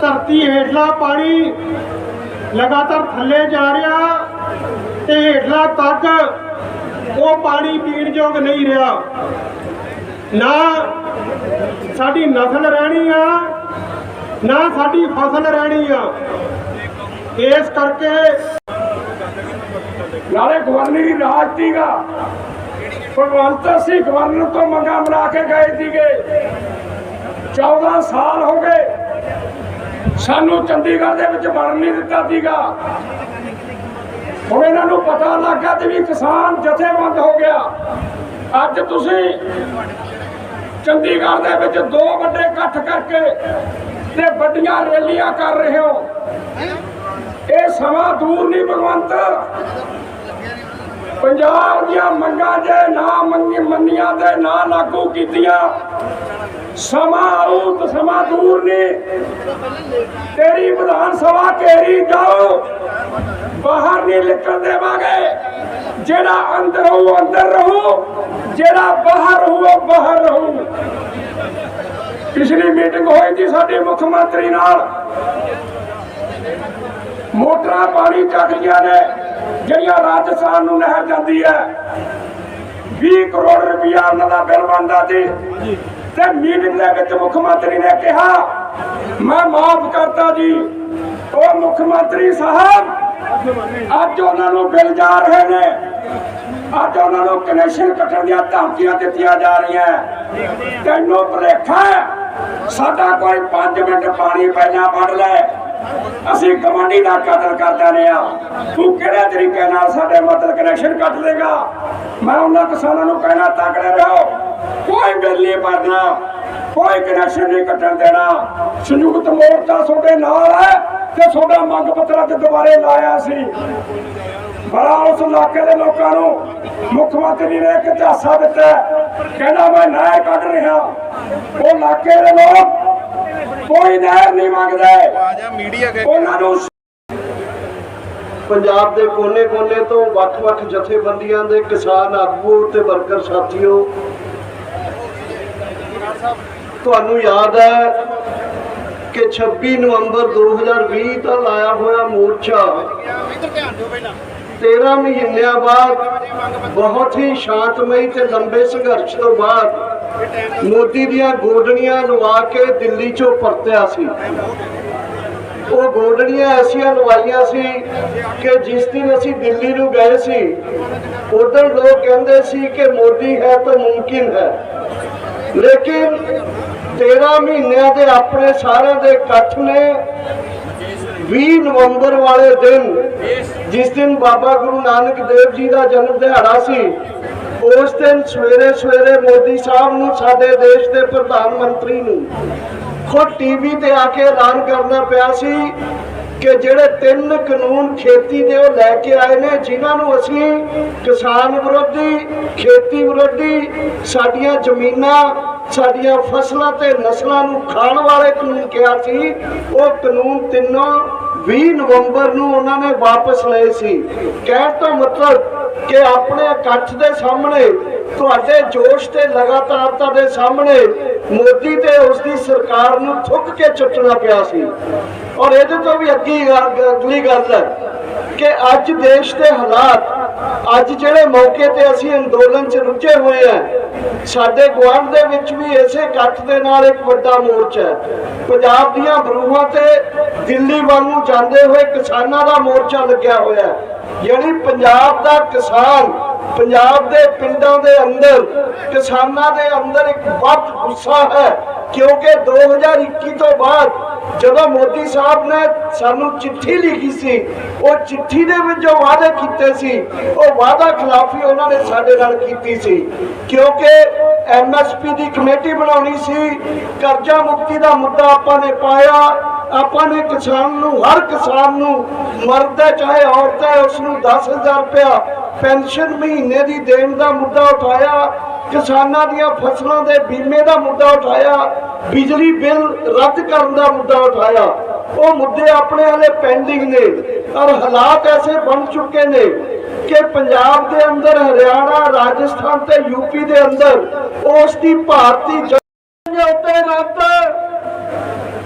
ਧਰਤੀ ਹੇਠਲਾ ਪਾਣੀ ਲਗਾਤਾਰ ਥੱਲੇ ਜਾ ਰਿਹਾ ਤੇ ਹੇਠਲਾ ਤੱਕ ਉਹ ਪਾਣੀ ਪੀਣ ਯੋਗ ਨਹੀਂ ਰਿਹਾ। ਨਾ ਸਾਡੀ ਨਸਲ ਰਹਿਣੀ ਆ, ਨਾ ਸਾਡੀ ਫਸਲ ਰਹਿਣੀ ਆ। ਇਸ ਕਰਕੇ ਨਾਲੇ ਗਵਰਨਰੀ ਰਾਜ ਸੀਗਾ ਭਗਵੰਤ ਸਿੰਘ ਗਵਰਨਰ ਤੋਂ ਮੰਗਾ ਬਣਾ ਕੇ ਗਏ ਸੀਗੇ 14 ਸਾਲ ਹੋ ਗਏ। ਸਾਨੂੰ ਚੰਡੀਗੜ੍ਹ ਦੇ ਵਿੱਚ ਵੜਨ ਨਹੀਂ ਦਿੱਤਾ ਸੀਗਾ। ਹੁਣ ਇਹਨਾਂ ਨੂੰ ਪਤਾ ਲੱਗਾ ਤੇ ਵੀ ਕਿਸਾਨ ਜਥੇਬੰਦ ਹੋ ਗਿਆ। ਅੱਜ ਤੁਸੀਂ ਚੰਡੀਗੜ੍ਹ ਦੇ ਵਿੱਚ ਦੋ ਵੱਡੇ ਇਕੱਠ ਕਰਕੇ ਤੇ ਵੱਡੀਆਂ ਰੈਲੀਆਂ ਕਰ ਰਹੇ ਹੋ। ਇਹ ਸਮਾਂ ਦੂਰ ਨਹੀਂ, ਭਗਵੰਤ। ਪੰਜਾਬ ਦੀਆਂ ਮੰਗਾਂ ਜੇ ਨਾ ਮੰਗੀ ਮੰਨੀਆਂ ਤੇ ਨਾ ਲਾਗੂ ਕੀਤੀਆਂ। ਸਮਾਂ ਆਊ ਤੇ ਸਮਾਂ ਦੂਰ ਨਹੀਂ। ਤੇਰੀ ਵਿਧਾਨ ਸਭਾ ਘੇਰੀ ਜਾਓ। ਬਾਹਰ ਨਹੀਂ ਨਿਕਲ ਦੇਵਾਂਗੇ। ਜਿਹੜਾ ਅੰਦਰ ਹੋਊ, ਅੰਦਰ ਰਹੂ। ਜਿਹੜਾ ਬਾਹਰ ਹੋਊ, ਉਹ ਬਾਹਰ ਰਹੂ। ਪਿਛਲੀ ਮੀਟਿੰਗ ਹੋਈ ਸੀ ਸਾਡੇ ਮੁੱਖ ਮੰਤਰੀ ਨਾਲ। ਮੋਟਰਾਂ ਪਾਣੀ ਚੱਕਦੀਆਂ ਨੇ। ਜਿਹੜੀਆਂ ਰਾਜਸਥਾਨ ਨੂੰ ਨਹਿਰ ਜਾਂਦੀ ਹੈ 20 ਕਰੋੜ ਰੁਪਇਆ ਉਹਨਾਂ ਦਾ ਬਿੱਲ ਬਣਦਾ ਸੀ। ਤੇ ਮੀਟਿੰਗ ਦੇ ਵਿੱਚ ਮੁੱਖ ਮੰਤਰੀ ਨੇ ਕਿਹਾ ਮੈਂ ਮਾਫ ਕਰਤਾ ਜੀ ਉਹ ਮੁੱਖ ਮੰਤਰੀ ਸਾਹਿਬ ਅੱਜ ਉਹਨਾਂ ਨੂੰ ਬਿੱਲ ਜਾ ਰਹੇ ਨੇ। ਅੱਜ ਉਹਨਾਂ ਨੂੰ ਕਨੈਕਸ਼ਨ ਕੱਟਣ ਦੀਆਂ ਧਮਕੀਆਂ ਦਿੱਤੀਆਂ ਜਾ ਰਹੀਆਂ। ਤੈਨੂੰ ਭੁਲੇਖਾ? ਸਾਡਾ ਕੋਈ 5 ਮਿੰਟ ਪਾਣੀ ਪਹਿਲਾਂ ਵੜ ਲੈ। ਅਸੀਂ ਕਮਾਂਡੀ ਦਾ ਕਤਲ ਕਰਦਾ ਰਿਹਾ ਤੂੰ ਕਿਹੜੇ ਤਰੀਕੇ ਨਾਲ ਸਾਡੇ ਮਤਲਬ ਕਨੈਕਸ਼ਨ ਕੱਟ ਲੇਗਾ ਮੈਂ ਉਹਨਾਂ ਕਿਸਾਨਾਂ ਨੂੰ ਕਹਿਣਾ, ਤਕੜੇ ਰਹੋ। ਕੋਈ ਬਿੱਲ ਨਹੀਂ ਭਰਨਾ, ਕੋਈ ਕਨੈਕਸ਼ਨ ਨਹੀਂ ਕੱਟਣ ਦੇਣਾ। ਸੰਯੁਕਤ ਮੋਰਚਾ ਤੁਹਾਡੇ ਨਾਲ ਹੈ ਤੇ ਤੁਹਾਡਾ ਮੰਗ ਪੱਤਰ ਅੱਜ ਦੁਬਾਰੇ ਲਾਇਆ ਸੀ। ਬੜਾ ਉਸ ਇਲਾਕੇ ਦੇ ਲੋਕਾਂ ਨੂੰ ਮੁੱਖ ਮੰਤਰੀ ਨੇ ਇੱਕ ਝਾਸਾ ਦਿੱਤਾ। ਕਹਿੰਦਾ, ਮੈਂ ਨਹਿਰ ਕੱਢ ਰਿਹਾ। ਉਹ ਇਲਾਕੇ ਦੇ ਲੋਕ ਕੋਈ ਨਹਿਰ ਨਹੀਂ ਮੰਗਦੇ। ਉਹਨਾਂ ਨੂੰ ਪੰਜਾਬ ਦੇ ਕੋਨੇ-ਕੋਨੇ ਤੋਂ ਵੱਖ-ਵੱਖ ਜਥੇਬੰਦੀਆਂ ਦੇ ਕਿਸਾਨ ਆਗੂ ਤੇ ਵਰਕਰ ਸਾਥੀਓ ਤੁਹਾਨੂੰ ਯਾਦ ਹੈ ਕਿ 26 ਨਵੰਬਰ 2020 ਦਾ ਲਾਇਆ ਹੋਇਆ ਮੋਰਚਾ 13 ਮਹੀਨਿਆਂ ਬਾਅਦ ਬਹੁਤ ਹੀ ਸ਼ਾਂਤਮਈ ਤੇ ਲੰਬੇ ਸੰਘਰਸ਼ ਤੋਂ ਬਾਅਦ ਮੋਦੀ ਦੀਆਂ ਗੋਡਣੀਆਂ ਲਵਾ ਕੇ ਦਿੱਲੀ ਚੋਂ ਪਰਤਿਆ ਸੀ। ਉਹ ਗੋਡੜੀਆਂ ਐਸੀਆਂ ਲਵਾਈਆਂ ਸੀ ਕਿ ਜਿਸ ਦਿਨ ਅਸੀਂ ਦਿੱਲੀ ਨੂੰ ਗਏ ਸੀ, ਉਦੋਂ ਲੋਕ ਕਹਿੰਦੇ ਸੀ ਕਿ ਮੋਦੀ ਹੈ ਤਾਂ ਮੁਮਕਿਨ ਹੈ। ਲੇਕਿਨ 13 ਮਹੀਨਿਆਂ ਦੇ ਆਪਣੇ ਸਾਰਿਆਂ ਦੇ ਇਕੱਠ ਨੇ 20 ਨਵੰਬਰ ਵਾਲੇ ਦਿਨ, ਜਿਸ ਦਿਨ ਬਾਬਾ ਗੁਰੂ ਨਾਨਕ ਦੇਵ ਜੀ ਦਾ ਜਨਮ ਦਿਹਾੜਾ ਸੀ ਉਸ ਦਿਨ ਸਵੇਰੇ ਸਵੇਰੇ ਮੋਦੀ ਸਾਹਿਬ ਨੂੰ ਸਾਡੇ ਦੇਸ਼ ਦੇ ਪ੍ਰਧਾਨ ਮੰਤਰੀ ਨੂੰ ਖੁਦ ਟੀਵੀ ਤੇ ਆ ਕੇ ਐਲਾਨ ਕਰਨਾ ਪਿਆ ਸੀ ਕਿ ਜਿਹੜੇ ਤਿੰਨ ਕਾਨੂੰਨ ਖੇਤੀ ਦੇ ਉਹ ਲੈ ਕੇ ਆਏ ਨੇ, ਜਿਨ੍ਹਾਂ ਨੂੰ ਅਸੀਂ ਕਿਸਾਨ ਵਿਰੋਧੀ, ਖੇਤੀ ਵਿਰੋਧੀ, ਸਾਡੀਆਂ ਜ਼ਮੀਨਾਂ, ਸਾਡੀਆਂ ਫਸਲਾਂ ਤੇ ਨਸਲਾਂ ਨੂੰ ਖਾਣ ਵਾਲੇ ਕਾਨੂੰਨ ਕਿਹਾ ਸੀ, ਉਹ ਕਾਨੂੰਨ ਤਿੰਨੋਂ 20 ਨਵੰਬਰ ਨੂੰ ਉਹਨਾਂ ਨੇ ਵਾਪਸ ਲਏ ਸੀ। ਕਹਿਣ ਤੋਂ ਮਤਲਬ ਕਿ ਆਪਣੇ ਇਕੱਠ ਦੇ ਸਾਹਮਣੇ ਤੁਹਾਡੇ ਜੋਸ਼ ਤੇ ਲਗਾਤਾਰਤਾ ਦੇ ਸਾਹਮਣੇ ਮੋਦੀ ਤੇ ਉਸ ਦੀ ਸਰਕਾਰ ਨੂੰ ਥੁੱਕ ਕੇ ਚੁੱਟਣਾ ਪਿਆ ਸੀ। ਔਰ ਇਹਦੇ ਤੋਂ ਵੀ ਅੱਗੀ ਗੱਲ- ਅਗਲੀ ਗੱਲ ਹੈ ਕਿ ਅੱਜ ਦੇਸ਼ ਦੇ ਹਾਲਾਤ, ਅੱਜ ਜਿਹੜੇ ਮੌਕੇ ਤੇ ਅਸੀਂ ਅੰਦੋਲਨ 'ਚ ਰੁੱਝੇ ਹੋਏ ਆ ਸਾਡੇ ਗੁਆਂਢ ਦੇ ਵਿੱਚ ਵੀ ਇਸੇ ਇਕੱਠ ਦੇ ਨਾਲ ਇੱਕ ਵੱਡਾ ਮੋਰਚਾ ਹੈ। ਪੰਜਾਬ ਦੀਆਂ ਬਰੂਹਾਂ ਤੇ ਦਿੱਲੀ ਵੱਲ ਨੂੰ ਜਾਂਦੇ ਹੋਏ ਕਿਸਾਨਾਂ ਦਾ ਮੋਰਚਾ ਲੱਗਿਆ ਹੋਇਆ ਹੈ। ਯਾਨੀ ਪੰਜਾਬ ਦਾ ਕਿਸਾਨ ਪੰਜਾਬ ਦੇ ਪਿੰਡਾਂ ਦੇ ਅੰਦਰ, ਕਿਸਾਨਾਂ ਦੇ ਅੰਦਰ ਇੱਕ ਵੱਧ ਗੁੱਸਾ ਹੈ, ਕਿਉਂਕਿ 2021 ਤੋਂ ਬਾਅਦ ਜਦੋਂ ਮੋਦੀ ਸਾਹਿਬ ਨੇ ਸਾਨੂੰ ਚਿੱਠੀ ਲਿਖੀ ਸੀ, ਉਹ ਚਿੱਠੀ ਦੇ ਵਿੱਚ ਜੋ ਵਾਅਦੇ ਕੀਤੇ ਸੀ, ਉਹ ਵਾਅਦਾ ਖਿਲਾਫੀ ਉਹਨਾਂ ਨੇ ਸਾਡੇ ਨਾਲ ਕੀਤੀ ਸੀ। ਕਿਉਂਕਿ ਐਮਐਸਪੀ ਦੀ ਕਮੇਟੀ ਬਣਾਉਣੀ ਸੀ, ਕਰਜ਼ਾ ਮੁਕਤੀ ਦਾ ਮੁੱਦਾ ਆਪਾਂ ਨੇ ਪਾਇਆ ਆਪਾਂ ਨੇ ਕਿਸਾਨ ਨੂੰ, ਹਰ ਕਿਸਾਨ ਨੂੰ, ਮਰਦ ਹੈ ਚਾਹੇ ਔਰਤ ਹੈ ਉਸ ਨੂੰ 10000 ਰੁਪਇਆ ਪੈਨਸ਼ਨ ਮਹੀਨੇ ਦੀ ਦੇਣ ਦਾ ਮੁੱਦਾ ਉਠਾਇਆ, ਕਿਸਾਨਾਂ ਦੀਆਂ ਫਸਲਾਂ ਦੇ ਬੀਮੇ ਦਾ ਮੁੱਦਾ ਉਠਾਇਆ, ਬਿਜਲੀ ਬਿੱਲ ਰੱਦ ਕਰਨ ਦਾ ਮੁੱਦਾ ਉਠਾਇਆ। ਉਹ ਮੁੱਦੇ ਆਪਣੇ ਹਾਲੇ ਪੈਂਡਿੰਗ ਨੇ ਔਰ ਹਾਲਾਤ ਐਸੇ ਬਣ ਚੁੱਕੇ ਨੇ ਕਿ ਪੰਜਾਬ ਦੇ ਅੰਦਰ, ਹਰਿਆਣਾ, ਰਾਜਸਥਾਨ ਤੇ ਯੂਪੀ ਦੇ ਅੰਦਰ, ਉਸ ਦੀ ਭਾਰਤੀ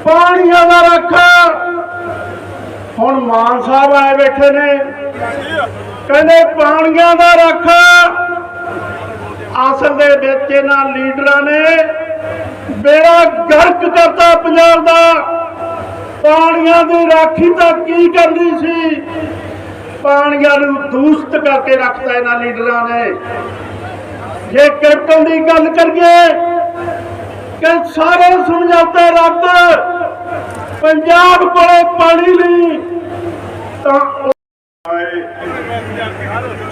ਪਾਣੀਆਂ ਦਾ ਰੱਖਾ। ਹੁਣ ਮਾਨ ਸਾਹਿਬ ਆਏ ਬੈਠੇ ਨੇ। ਕਹਿੰਦੇ ਪਾਣੀਆਂ ਦਾ ਰੱਖਾ। ਅਸਲ ਦੇ ਵਿੱਚ ਇਹਨਾਂ ਲੀਡਰਾਂ ਨੇ ਬੇੜਾ ਗਰਕ ਕਰਤਾ ਪੰਜਾਬ ਦਾ। ਪਾਣੀਆਂ ਦੀ ਰਾਖੀ ਤਾਂ ਕੀ ਕਰਨੀ ਸੀ? ਪਾਣੀਆਂ ਨੂੰ ਦੂਸਤ ਕਰਕੇ ਰੱਖਤਾ ਇਹਨਾਂ ਲੀਡਰਾਂ ਨੇ। ਜੇ ਕੈਪਟਨ ਦੀ ਗੱਲ ਕਰੀਏ, ਕਿ ਸਾਰੇ ਸਮਝੌਤੇ ਰੱਦ ਪੰਜਾਬ ਕੋਲੇ ਪਾਣੀ ਨਹੀਂ, ਤਾਂ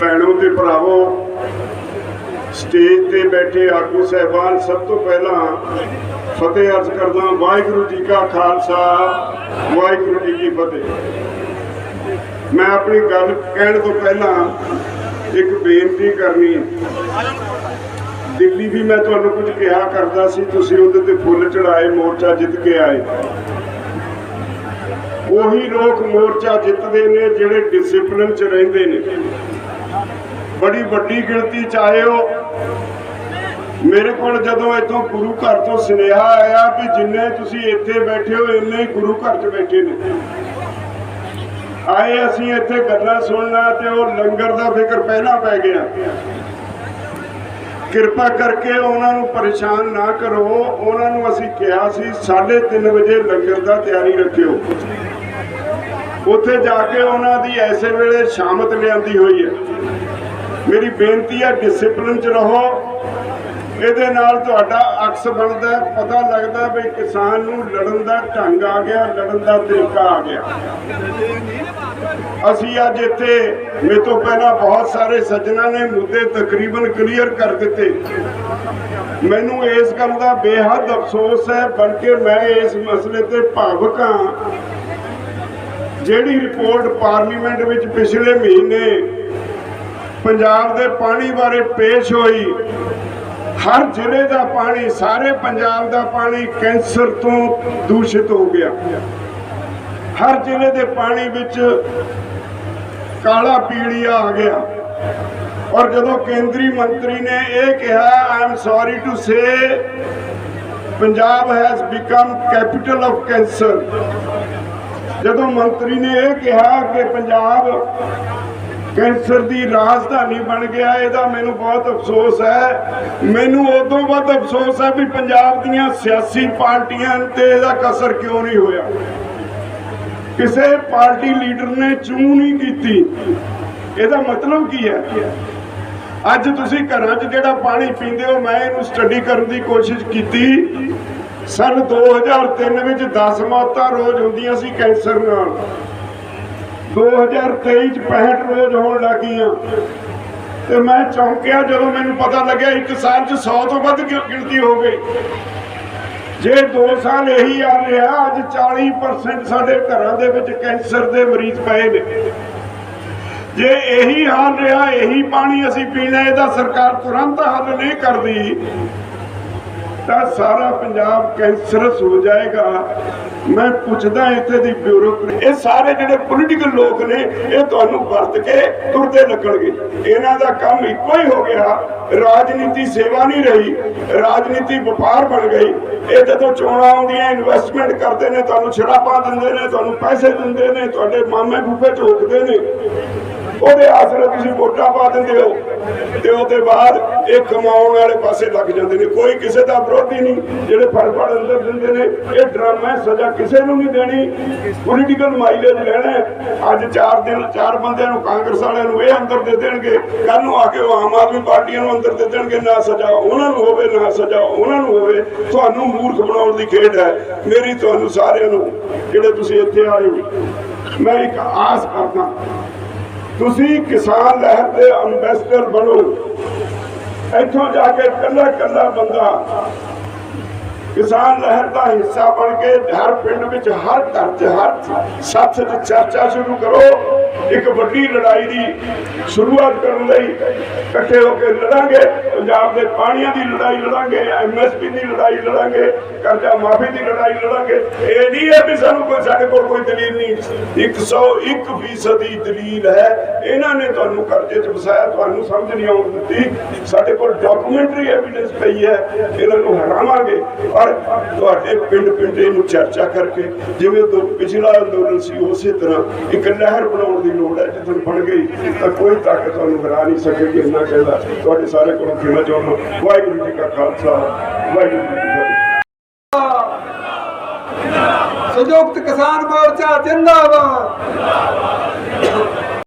ਭੈਣੋ ਤੇ ਭਰਾਵੋ, ਸਟੇਜ ਤੇ ਬੈਠੇ ਆਗੂ ਸਹਿਬਾਨ ਸਭ ਤੋਂ ਪਹਿਲਾਂ ਫਤਿਹ ਅਰਜ਼ ਕਰਦਾ ਵਾਹਿਗੁਰੂ ਜੀ ਕਾ ਖਾਲਸਾ, ਵਾਹਿਗੁਰੂ ਜੀ ਕੀ ਫਤਿਹ। ਮੈਂ ਆਪਣੀ ਗੱਲ ਕਹਿਣ ਤੋਂ ਪਹਿਲਾਂ ਇੱਕ ਬੇਨਤੀ ਕਰਨੀ ਦਿੱਲੀ ਵੀ ਮੈਂ ਤੁਹਾਨੂੰ ਕੁਝ ਕਿਹਾ ਕਰਦਾ ਸੀ, ਤੁਸੀਂ ਉਹਦੇ ਤੇ ਫੁੱਲ ਚੜਾਏ ਮੋਰਚਾ ਜਿੱਤ ਕੇ ਆਏ। ਉਹੀ ਲੋਕ ਮੋਰਚਾ ਜਿੱਤਦੇ ਨੇ ਜਿਹੜੇ ਡਿਸਪਲਿਨ ਚ ਰਹਿੰਦੇ ਨੇ। ਬੜੀ ਵੱਡੀ ਗਿਣਤੀ ਚ ਆਏ ਹੋ ਮੇਰੇ ਕੋਲ ਜਦੋਂ ਇੱਥੋਂ ਗੁਰੂ ਘਰ ਤੋਂ ਸੁਨੇਹਾ ਆਇਆ ਵੀ ਜਿੰਨੇ ਤੁਸੀਂ ਇੱਥੇ ਬੈਠੇ ਹੋ, ਇੰਨੇ ਹੀ ਗੁਰੂ ਘਰ 'ਚ ਬੈਠੇ ਨੇ। ਆਏ ਅਸੀਂ ਇੱਥੇ ਗੱਲਾਂ ਸੁਣਨਾ ਤੇ ਉਹ ਲੰਗਰ ਦਾ ਫਿਕਰ ਪਹਿਲਾਂ ਪੈ ਗਿਆ। ਕਿਰਪਾ ਕਰਕੇ ਉਹਨਾਂ ਨੂੰ ਪਰੇਸ਼ਾਨ ਨਾ ਕਰੋ। ਉਹਨਾਂ ਨੂੰ ਅਸੀਂ ਕਿਹਾ ਸੀ 3:30 ਵਜੇ ਲੰਗਰ ਦਾ ਤਿਆਰੀ ਰੱਖਿਓ। ਉੱਥੇ ਜਾ ਕੇ ਉਹਨਾਂ ਦੀ ਐਸੇ ਵੇਲੇ ਸ਼ਾਮਤ ਲਿਆਂਦੀ ਹੋਈ ਹੈ। ਮੇਰੀ ਬੇਨਤੀ ਹੈ ਡਿਸਪਲਿਨ ਚ ਰਹੋ। ਇਹਦੇ ਨਾਲ ਤੁਹਾਡਾ ਅਕਸ ਬਣਦਾ ਪਤਾ ਲੱਗਦਾ ਵੀ ਕਿਸਾਨ ਨੂੰ ਲੜਨ ਦਾ ਢੰਗ ਆ ਗਿਆ, ਲੜਨ ਦਾ ਤਰੀਕਾ ਆ ਗਿਆ। ਅਸੀਂ ਅੱਜ ਇੱਥੇ, ਮੇਰੇ ਤੋਂ ਪਹਿਲਾਂ ਬਹੁਤ ਸਾਰੇ ਸੱਜਣਾ ਨੇ ਮੁੱਦੇ ਤਕਰੀਬਨ ਕਲੀਅਰ ਕਰ ਦਿੱਤੇ। ਮੈਨੂੰ ਇਸ ਗੱਲ ਦਾ ਬੇਹੱਦ ਅਫਸੋਸ ਹੈ, ਬਲਕਿ ਮੈਂ ਇਸ ਮਸਲੇ ਤੇ ਭਾਵਕ ਹਾਂ ਜਿਹੜੀ ਰਿਪੋਰਟ ਪਾਰਲੀਮੈਂਟ ਵਿੱਚ ਪਿਛਲੇ ਮਹੀਨੇ ਪੰਜਾਬ ਦੇ ਪਾਣੀ ਬਾਰੇ ਪੇਸ਼ ਹੋਈ, ਹਰ ਜ਼ਿਲ੍ਹੇ ਦਾ ਪਾਣੀ, ਸਾਰੇ ਪੰਜਾਬ ਦਾ ਪਾਣੀ ਕੈਂਸਰ ਤੋਂ ਦੂਸ਼ਿਤ ਹੋ ਗਿਆ। ਹਰ ਜ਼ਿਲ੍ਹੇ ਦੇ ਪਾਣੀ ਵਿੱਚ ਕਾਲਾ ਪੀਲੀਆ ਆ ਗਿਆ। ਔਰ ਜਦੋਂ ਕੇਂਦਰੀ ਮੰਤਰੀ ਨੇ ਇਹ ਕਿਹਾ I am sorry to say Punjab has become capital of cancer ਜਦੋਂ ਮੰਤਰੀ ਨੇ ਇਹ ਕਿਹਾ ਕਿ ਪੰਜਾਬ ਕੈਂਸਰ ਦੀ ਰਾਜਧਾਨੀ ਬਣ ਗਿਆ, ਇਹਦਾ ਮੈਨੂੰ ਬਹੁਤ ਅਫਸੋਸ ਹੈ। ਮੈਨੂੰ ਉਦੋਂ ਵੱਧ ਅਫਸੋਸ ਹੈ ਵੀ ਪੰਜਾਬ ਦੀਆਂ ਸਿਆਸੀ ਪਾਰਟੀਆਂ ਤੇ ਇਹਦਾ ਕਸਰ ਕਿਉਂ ਨਹੀਂ ਹੋਇਆ। ਕਿਸੇ ਪਾਰਟੀ ਲੀਡਰ ਨੇ ਚੂੰ ਨਹੀਂ ਕੀਤੀ। ਇਹਦਾ ਮਤਲਬ ਕੀ ਹੈ? ਅੱਜ ਤੁਸੀਂ ਘਰਾਂ 'ਚ ਜਿਹੜਾ ਪਾਣੀ ਪੀਂਦੇ ਹੋ, ਮੈਂ ਇਹਨੂੰ ਸਟੱਡੀ ਕਰਨ ਦੀ ਕੋਸ਼ਿਸ਼ ਕੀਤੀ। ਸਨ 2003 ਵਿੱਚ 10 ਮੌਤਾਂ ਰੋਜ਼ ਹੁੰਦੀਆਂ ਸੀ ਕੈਂਸਰ ਨਾਲ। 2023 ਚ 65 ਰੋਜ਼ ਹੋਣ ਲੱਗੀਆਂ। ਤੇ ਮੈਂ ਚੌਂਕਿਆ ਜਦੋਂ ਮੈਨੂੰ ਪਤਾ ਲੱਗਿਆ ਇੱਕ ਸਾਲ ਚ 100 ਤੋਂ ਵੱਧ ਗਿਣਤੀ ਹੋ ਗਈ। ਜੇ 2 ਸਾਲ ਇਹੀ ਆ ਰਿਹਾ, ਅੱਜ 40% ਸਾਡੇ ਘਰਾਂ ਦੇ ਵਿੱਚ ਕੈਂਸਰ ਦੇ ਮਰੀਜ਼ ਪਏ ਨੇ। ਜੇ ਇਹੀ ਹਾਲ ਰਿਹਾ, ਇਹੀ ਪਾਣੀ ਅਸੀਂ ਪੀਣਾ, ਇਹਦਾ ਸਰਕਾਰ ਤੁਰੰਤ ਹੱਲ ਨਹੀਂ ਕਰਦੀ। ਤਾਂ ਸਾਰਾ ਪੰਜਾਬ ਕੈਂਸਰਸ ਹੋ ਜਾਏਗਾ। ਮੈਂ ਪੁੱਛਦਾ ਇੱਥੇ ਦੀ ਬਿਊਰੋਕ੍ਰੇਸੀ ਇਹ ਸਾਰੇ ਜਿਹੜੇ ਪੋਲੀਟੀਕਲ ਲੋਕ ਨੇ, ਇਹ ਤੁਹਾਨੂੰ ਵਰਤ ਕੇ ਤੁਰਦੇ ਲੱਗਣਗੇ। ਇਹਨਾਂ ਦਾ ਕੰਮ ਇੱਕੋ ਹੀ ਹੋ ਗਿਆ। ਰਾਜਨੀਤੀ ਸੇਵਾ ਨਹੀਂ ਰਹੀ। ਰਾਜਨੀਤੀ ਵਪਾਰ ਬਣ ਗਈ। ਇਹ ਜਦੋਂ ਚੋਣਾਂ ਆਉਂਦੀਆਂ ਇਨਵੈਸਟਮੈਂਟ ਕਰਦੇ ਨੇ, ਤੁਹਾਨੂੰ ਸ਼ਰਾਬਾਂ ਦਿੰਦੇ ਨੇ, ਤੁਹਾਨੂੰ ਪੈਸੇ ਦਿੰਦੇ ਨੇ, ਤੁਹਾਡੇ ਮਾਮੇ ਫੁੱਫੇ ਝੋਕਦੇ ਨੇ। ਉਹਦੇ ਆਸਰੇ ਤੁਸੀਂ ਵੋਟਾਂ ਪਾ ਦਿੰਦੇ ਹੋ। ਤੇ ਉਹਦੇ ਬਾਅਦ ਇਹ ਕਮਾਉਣ ਵਾਲੇ ਪਾਸੇ ਲੱਗ ਜਾਂਦੇ ਨੇ। ਕੋਈ ਕਿਸੇ ਦਾ ਵਿਰੋਧੀ ਨਹੀਂ। ਜਿਹੜੇ ਫੜ ਅੰਦਰ ਦਿੰਦੇ ਨੇ, ਇਹ ਡਰਾਮਾ ਸਜ਼ਾ ਕਿਸੇ ਨੂੰ ਨਹੀਂ ਦੇਣੀ। ਪੋਲੀਟੀਕਲ ਮਾਈਲੇਜ ਲੈਣਾ ਅੱਜ ਚਾਰ ਦਿਨ, ਚਾਰ ਬੰਦਿਆਂ ਨੂੰ ਕਾਂਗਰਸ ਵਾਲਿਆਂ ਨੂੰ ਇਹ ਅੰਦਰ ਦੇ ਦੇਣਗੇ। ਕੱਲ ਨੂੰ ਆ ਕੇ ਉਹ ਆਮ ਆਦਮੀ ਪਾਰਟੀਆਂ ਨੂੰ ਅੰਦਰ ਦੇ ਦੇਣਗੇ। ਨਾ ਸਜ਼ਾ ਉਹਨਾਂ ਨੂੰ ਹੋਵੇ, ਨਾ ਸਜ਼ਾ ਉਹਨਾਂ ਨੂੰ ਹੋਵੇ। ਤੁਹਾਨੂੰ ਮੂਰਖ ਬਣਾਉਣ ਦੀ ਖੇਡ ਹੈ। ਮੇਰੀ ਤੁਹਾਨੂੰ ਸਾਰਿਆਂ ਨੂੰ, ਜਿਹੜੇ ਤੁਸੀਂ ਇੱਥੇ ਆਏ ਹੋ, ਮੈਂ ਇੱਕ ਆਸ ਕਰਦਾ ਤੁਸੀਂ ਕਿਸਾਨ ਲਹਿਰ ਦੇ ਅੰਬੈਸਡਰ ਬਣੋ। ਇੱਥੋਂ ਜਾ ਕੇ ਕੱਲਾ ਕੱਲਾ ਬੰਦਾ ਕਿਸਾਨ ਲਹਿਰ ਦਾ ਹਿੱਸਾ ਬਣ ਕੇ ਹਰ ਪਿੰਡ ਵਿੱਚ ਹਰ ਘਰ 'ਚ ਹਰ ਸੱਥ 'ਚ ਚਰਚਾ ਸ਼ੁਰੂ ਕਰੋ। ਇੱਕ ਵੱਡੀ ਲੜਾਈ ਦੀ ਸ਼ੁਰੂਆਤ ਕਰਨ ਲਈ ਇਕੱਠੇ ਹੋ ਕੇ ਲੜਾਂਗੇ। ਪੰਜਾਬ ਦੇ ਪਾਣੀਆਂ ਦੀ ਲੜਾਈ ਲੜਾਂਗੇ ਐਮਐਸਪੀ ਦੀ ਲੜਾਈ ਲੜਾਂਗੇ, ਕਰਜ਼ਾ ਮਾਫੀ ਦੀ ਲੜਾਈ ਲੜਾਂਗੇ। ਇਹ ਨਹੀਂ ਹੈ ਵੀ ਸਾਨੂੰ ਕੋਈ ਸਾਡੇ ਕੋਲ ਕੋਈ ਦਲੀਲ ਨਹੀਂ। 101 ਫੀਸਦੀ ਦਲੀਲ ਹੈ। ਇਹਨਾਂ ਨੇ ਤੁਹਾਨੂੰ ਕਰਜ਼ੇ 'ਚ ਵਸਾਇਆ ਤੁਹਾਨੂੰ ਸਮਝ ਨਹੀਂ ਆਉਣ ਦਿੱਤੀ। ਸਾਡੇ ਕੋਲ ਡਾਕੂਮੈਂਟਰੀ ਐਵੀਡੈਂਸ ਪਈ ਹੈ। ਇਹਨਾਂ ਨੂੰ ਹਰਾਵਾਂਗੇ। ਔਰ ਤੁਹਾਡੇ ਪਿੰਡ ਪਿੰਡ ਇਹਨੂੰ ਚਰਚਾ ਕਰਕੇ, ਜਿਵੇਂ ਤੋਂ ਪਿਛਲਾ ਅੰਦੋਲਨ ਸੀ, ਉਸੇ ਤਰ੍ਹਾਂ ਇੱਕ ਲਹਿਰ ਬਣਾਉਣ ਦੀ ਲੋੜ ਹੈ ਜਦੋਂ ਬਣ ਗਈ। ਤਾਂ ਕੋਈ ਤਾਕਤ ਤੁਹਾਨੂੰ ਹਰਾ ਨਹੀਂ ਸਕੇਗੀ ਇੰਨਾ ਕਹਿੰਦਾ, ਤੁਹਾਡੇ ਸਾਰੇ ਕੋਲੋਂ ਖਿਮਾ ਚਾਹੁੰਦਾ? ਵਾਹਿਗੁਰੂ ਜੀ ਕਾ ਖਾਲਸਾ, ਵਾਹਿਗੁਰੂ ਜੀ ਕੀ ਫਤਿਹ। ਸੰਯੁਕਤ ਕਿਸਾਨ ਮੋਰਚਾ, ਜਿੰਦਾਬਾਦ।